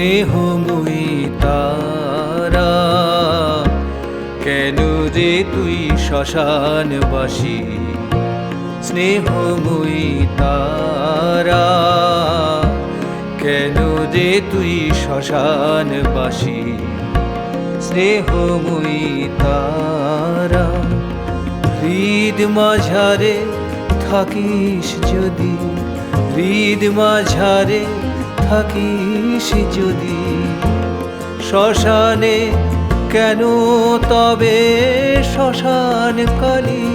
স্নেহময়ী তারা, কেন যে তুই শ্মশানবাসী? স্নেহময়ী তারা, কেন যে তুই শ্মশানবাসী? স্নেহময়ী তারা, হৃদ মাঝারে থাকিস যদি, হৃদ মাঝারে থাকিস যদি? শ্মশানে কেন তবে শ্মশান কালী?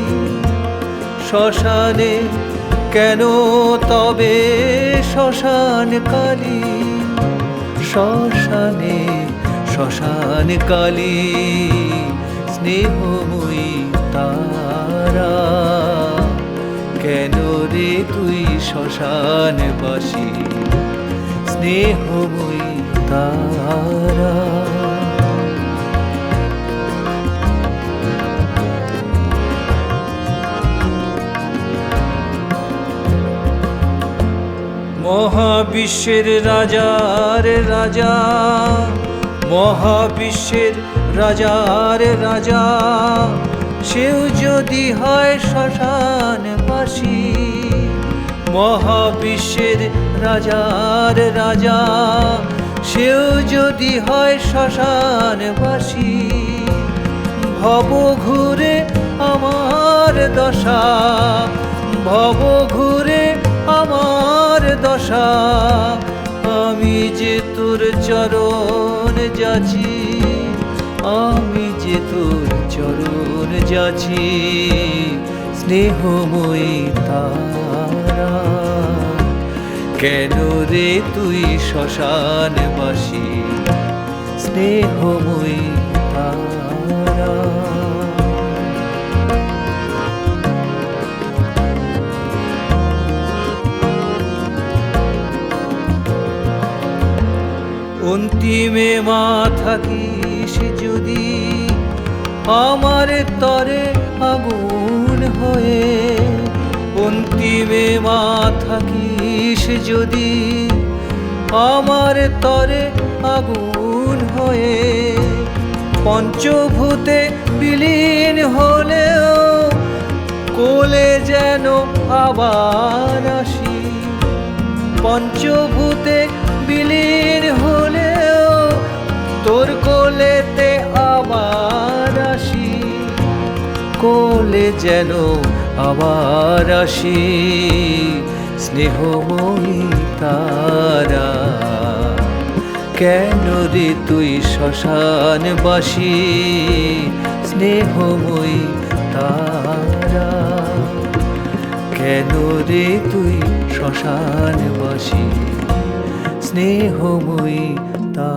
শ্মশানে কেন তবে শ্মশান কালী? শ্মশানে শ্মশান কালী, স্নেহময়ী তারা। কেন রে তুই শ্মশান বাসী স্নেহময়ী তারা। মহাবিশ্বের রাজার রাজা মহাবিশ্বের রাজার রাজা সেও যদি হয় শ্মশান মহাবিশ্বের রাজার রাজা, সেও যদি হয় শ্মশান বাসী ভব ঘুরে আমার দশা, ভব ঘুরে আমার দশা। আমি যে তোর চরণ যাচ্ছি, আমি যে তোর চরণ যাচ্ছি, স্নেহময়ী তারা। কেন রে তুই শ্মশান বাসী? স্নেহময়ী তারা। অন্তিমে মা থাকিস যদি, আমার তরে আগুন হয়ে অন্তিমে মা থাকিস যদি আমার তরে আগুন হয়ে। পঞ্চভূতে বিলীন হলেও কোলে যেন আবার আসি। পঞ্চভূতে বিলীন হলেও তোর কোলেতে আবার আসি। কোলে যেন আবার আসি, স্নেহময়ী তারা। কেন রে তুই শ্মশান বাসি, স্নেহময়ী তারা? কেন রে তুই শ্মশান বাসি, স্নেহময়ী তা